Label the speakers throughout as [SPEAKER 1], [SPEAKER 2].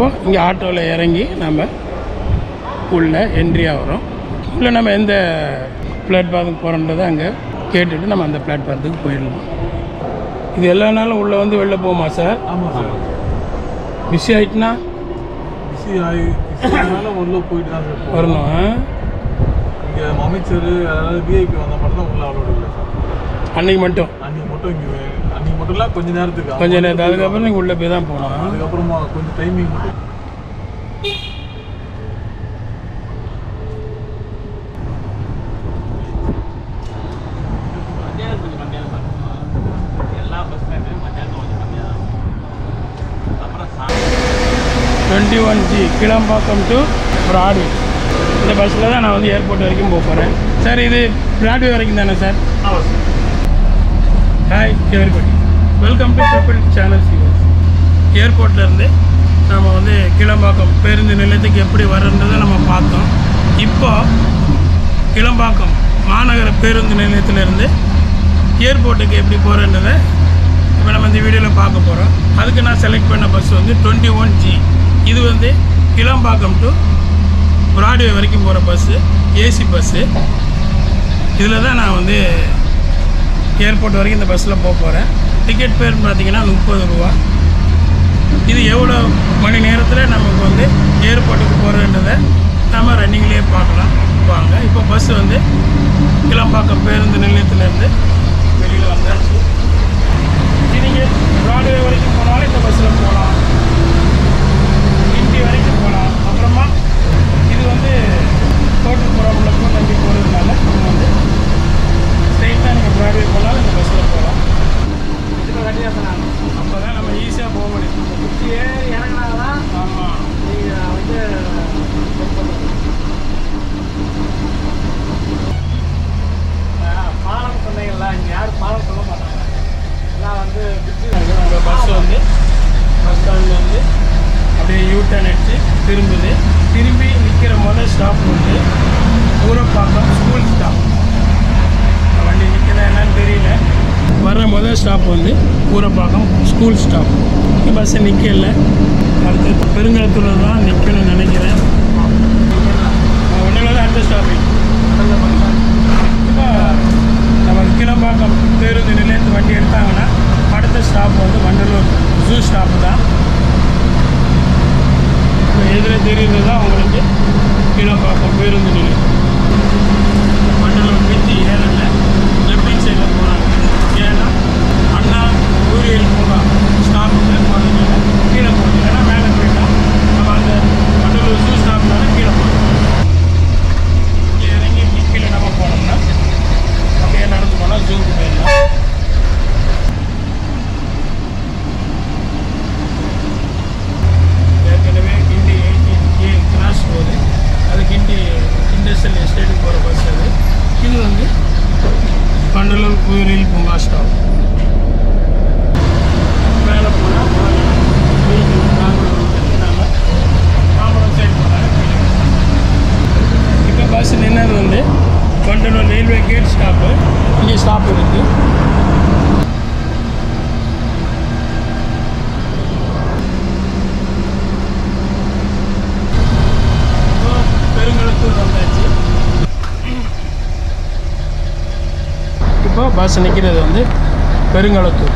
[SPEAKER 1] இப்போது இங்கே ஆட்டோவில் இறங்கி நம்ம உள்ளே என்ட்ரி ஆகிறோம் உள்ளே நம்ம எந்த பிளாட்ஃபார்முக்கு போகிறோன்றதை அங்கே கேட்டுட்டு நம்ம அந்த பிளாட்ஃபார்த்துக்கு போயிடலாம். இது எல்லா நாளும் உள்ளே வந்து வெளில போகுமா சார்?
[SPEAKER 2] ஆமாம் சார்.
[SPEAKER 1] பிஸி ஆகிட்டுனா
[SPEAKER 2] பிஸி ஆகி உள்ளே போயிட்டு தான் சார்.
[SPEAKER 1] வரணும்?
[SPEAKER 2] இங்கே அமைச்சர் அதாவது விஐபி வந்த மட்டும் தான் உள்ள அலோடு இல்லை சார்.
[SPEAKER 1] மட்டும்?
[SPEAKER 2] அன்னைக்கு மட்டும் இங்கே இல்லை கொஞ்ச நேரத்துக்கு.
[SPEAKER 1] கொஞ்ச நேரத்து அதுக்கப்புறம் நீங்கள் உள்ளே போய் தான் போகணும்.
[SPEAKER 2] அதுக்கப்புறமா கொஞ்சம் டைமிங் மட்டும்.
[SPEAKER 1] Twenty one G Kilambakkam to Broadway இந்த பஸ்ஸில் தான் நான் வந்து ஏர்போர்ட் வரைக்கும் போக போகிறேன் சார் இது பிராட்வே வரைக்கும் தானே சார்
[SPEAKER 2] ஆமாம் sir
[SPEAKER 1] hi everybody welcome to people channel சீவர்ஸ் ஏர்போர்ட்லேருந்து நம்ம வந்து கிளம்பாக்கம் பேருந்து நிலையத்துக்கு எப்படி வரன்றதை நம்ம பார்த்தோம். இப்போ கிளம்பாக்கம் மாநகர பேருந்து நிலையத்திலேருந்து ஏர்போர்ட்டுக்கு எப்படி போகிறன்றதை இப்போ நம்ம இந்த வீடியோவில் பார்க்க போகிறோம் அதுக்கு நான் செலக்ட் பண்ண பஸ் வந்து டுவெண்ட்டி ஒன் ஜி இது வந்து கிளம்பாக்கம் டு பிராட்வே வரைக்கும் போகிற பஸ்ஸு ஏசி பஸ்ஸு இதில் தான் நான் வந்து ஏர்போர்ட் வரைக்கும் இந்த பஸ்ஸில் போக போகிறேன் டிக்கெட் பேர் பார்த்தீங்கன்னா முப்பது ரூபா. இது எவ்வளோ மணி நேரத்தில் நமக்கு வந்து ஏர்போர்ட்டுக்கு போகிறதுன்றதை நம்ம ரன்னிங்லேயே பார்க்கலாம். வாங்க. இப்போ பஸ் வந்து கிளம்பாக்கம் பேருந்து நிலையத்திலேருந்து வெளியில் வந்தாச்சு. நீங்கள் ப்ராட்வே வரைக்கும் போனாலும் இந்த பஸ்ஸில் போகலாம். இந்தி வரைக்கும் போகலாம் அப்புறமா இது வந்து கோட்டுப்புறம்ல நம்பி போகிறதுனால நம்ம வந்து ஸ்ட்ரெயிட்டாக நீங்கள் பிராட்வே போனாலும் இந்த பஸ்ஸில் போகலாம்
[SPEAKER 3] இதுக்கு கட்டியாக சொன்னாங்க
[SPEAKER 1] அப்போ தான் நம்ம ஈஸியாக போக முடியும்
[SPEAKER 3] குச்சி ஏறி இறங்கினாதான்
[SPEAKER 1] ஆமாம்
[SPEAKER 3] நீங்கள் வந்து check பண்ணணும். ஆ, பாலம் சொன்னீங்கல்ல இங்கே யாரும் பாலம் சொல்ல மாட்டாங்க எல்லாம் வந்து பிரிட்ஜு
[SPEAKER 1] இந்த பஸ் வந்து பஸ் ஸ்டாண்டில் வந்து அப்படியே யூ டர்ன் அடிச்சு திரும்புது திரும்பி நிற்கிற முதல் ஸ்டாப் வந்து ஊரப்பாக்கம் ஸ்கூல் ஸ்டாப் வண்டி நிற்கிறதா என்னன்னு தெரியல வர்ற முதல் ஸ்டாப் வந்து ஊரப்பாக்கம் ஸ்கூல் ஸ்டாப் பஸ்ஸு நிற்கல அடுத்து பெருங்கலத்தூரில் தான் நிற்கணும்னு நினைக்கிறேன். ஒன்றில் தான் அடுத்த ஸ்டாப்பிங் இப்போ நம்ம கிளம்பாக்கம் பேருந்து நிலையத்து வண்டி எடுத்தாங்கன்னா அடுத்த ஸ்டாப் வந்து வண்டலூர் ஜூ ஸ்டாப்பு தான். இப்போ எதில் தெரியுது தான் உங்களுக்கு கிளம்பாக்கம் பேருந்து நிலையம். general fuel bunga stop. Bus நிற்கிறது வந்து பெருங்கலத்தூர்.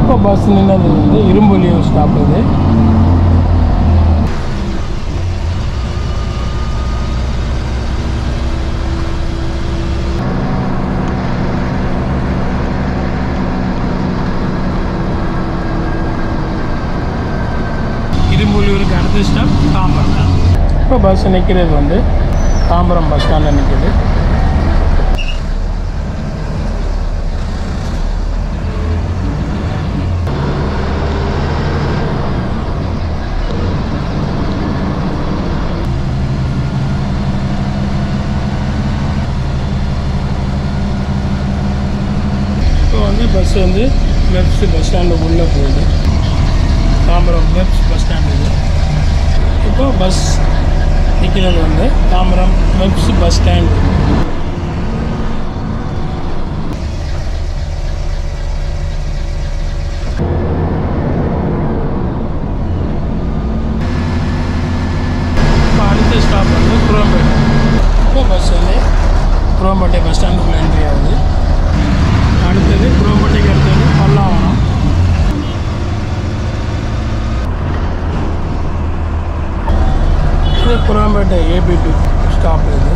[SPEAKER 1] இப்போ பஸ் நின்னது வந்து இரும்புலியூர் ஸ்டாப் இது. சிஸ்டம் ஸ்டாப் தாம்பரம் இப்போ பஸ் நிற்கிறது வந்து தாம்பரம் பஸ் ஸ்டாண்டில் நிற்கிது. இப்போ வந்து பஸ் வந்து மெப்ஸ் பஸ் ஸ்டாண்டு உள்ளே போகுது. Tambaram MEPZ bus stand bus நிற்கிறது வந்து தாம்பரம் மெப்ஸ் பஸ் ஸ்டாண்ட் இப்போ அடுத்த ஸ்டாப் வந்து குரோம்பேட்டை. இப்போ பஸ் வந்து குரோம்பேட்டை பஸ் ஸ்டாண்டுக்குள்ளே என்ட்ரி ஆகுது. அடுத்தது குரோம்பேட்டைக்கு அடுத்தது பல்லாவரம் இது குரோம்பேட்டை ஏபிபி ஸ்டாப் இது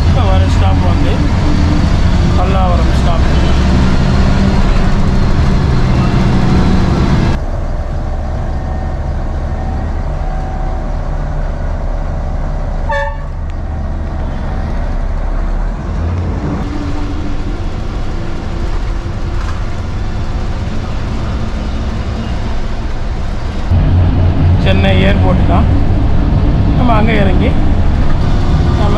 [SPEAKER 1] இப்போ வர ஸ்டாப் வந்து பல்லாவரம் ஸ்டாப் சென்னை ஏர்போர்ட் தான். நம்ம அங்கே இறங்கி நம்ம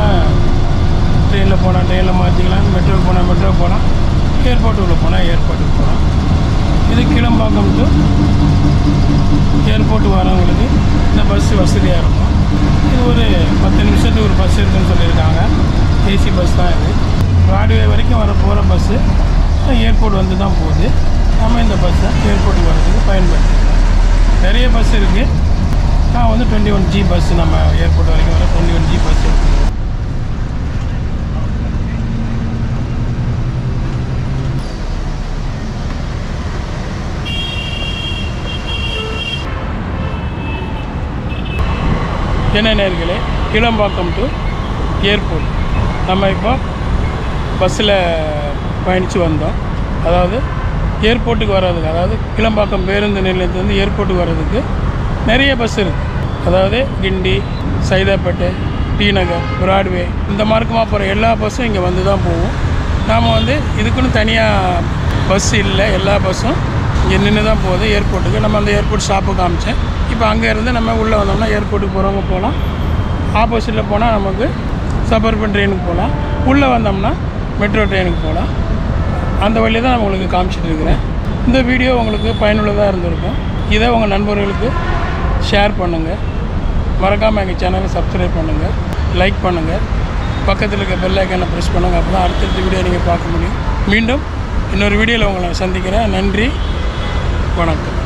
[SPEAKER 1] ட்ரெயினில் போனால் ட்ரெயினில் மாற்றிக்கலாம் மெட்ரோ போனால் மெட்ரோ போகலாம் ஏர்போர்ட்டுக்குள்ளே போனால் ஏர்போர்ட்டுக்கு போகலாம் இது கிளம்பாக்கம் டு ஏர்போர்ட் வரவங்களுக்கு இந்த பஸ் வசதியாக இருக்கும். இது ஒரு பத்து நிமிஷத்துக்கு ஒரு பஸ் இருக்குன்னு சொல்லியிருக்காங்க. ஏசி பஸ் தான் இது. ராடிவே வரைக்கும் வர போகிற பஸ்ஸு ஏர்போர்ட் வந்து தான் போகுது. நம்ம இந்த பஸ்ஸை ஏர்போர்ட்டுக்கு வரதுக்கு பயன்படுத்துகிறோம் நிறைய பஸ் இருக்குது நான் வந்து டுவெண்ட்டி ஒன் ஜி பஸ் நம்ம ஏர்போர்ட் வரைக்கும் வர டுவெண்ட்டி ஒன் ஜி பஸ் இருக்குது என்ன நேர்களே கிளம்பாக்கம் டு ஏர்போர்ட் நம்ம இப்போ பஸ்ஸில் பயணித்து வந்தோம். அதாவது ஏர்போர்ட்டுக்கு வர்றதுக்கு அதாவது கிளம்பாக்கம் பேருந்து நிலையத்துலேருந்து ஏர்போர்ட்டுக்கு வர்றதுக்கு நிறைய பஸ் இருக்குது அதாவது கிண்டி சைதாப்பேட்டை டி நகர் பிராட்வே இந்த மார்க்கமாக போகிற எல்லா பஸ்ஸும் இங்கே வந்து தான் போகும். நாம் வந்து இதுக்குன்னு தனியாக பஸ் இல்லை எல்லா பஸ்ஸும் இங்கே நின்று தான் போகுது ஏர்போர்ட்டுக்கு. நம்ம அந்த ஏர்போர்ட் ஷாப்பு காமிச்சேன். இப்போ அங்கேருந்து நம்ம உள்ளே வந்தோம்னா ஏர்போர்ட்டுக்கு போகிறவங்க போகலாம். ஆப்போசிட்டில் போனால் நமக்கு சபர்பன் ட்ரெயினுக்கு போகலாம். உள்ளே வந்தோம்னா மெட்ரோ ட்ரெயினுக்கு போகலாம். அந்த வழியை தான் நான் உங்களுக்கு காமிச்சிட்டு இருக்கிறேன். இந்த வீடியோ உங்களுக்கு பயனுள்ளதாக இருந்திருக்கும். இதை உங்கள் நண்பர்களுக்கு ஷேர் பண்ணுங்கள் மறக்காமல் எங்கள் சேனலை சப்ஸ்கிரைப் பண்ணுங்கள் லைக் பண்ணுங்கள் பக்கத்தில் இருக்க பெல் ஐக்கானை ப்ரெஸ் பண்ணுங்கள் அப்போ தான் அடுத்தடுத்த வீடியோ நீங்கள் பார்க்க முடியும். மீண்டும் இன்னொரு வீடியோவில் உங்களை சந்திக்கிறேன். நன்றி. வணக்கம்.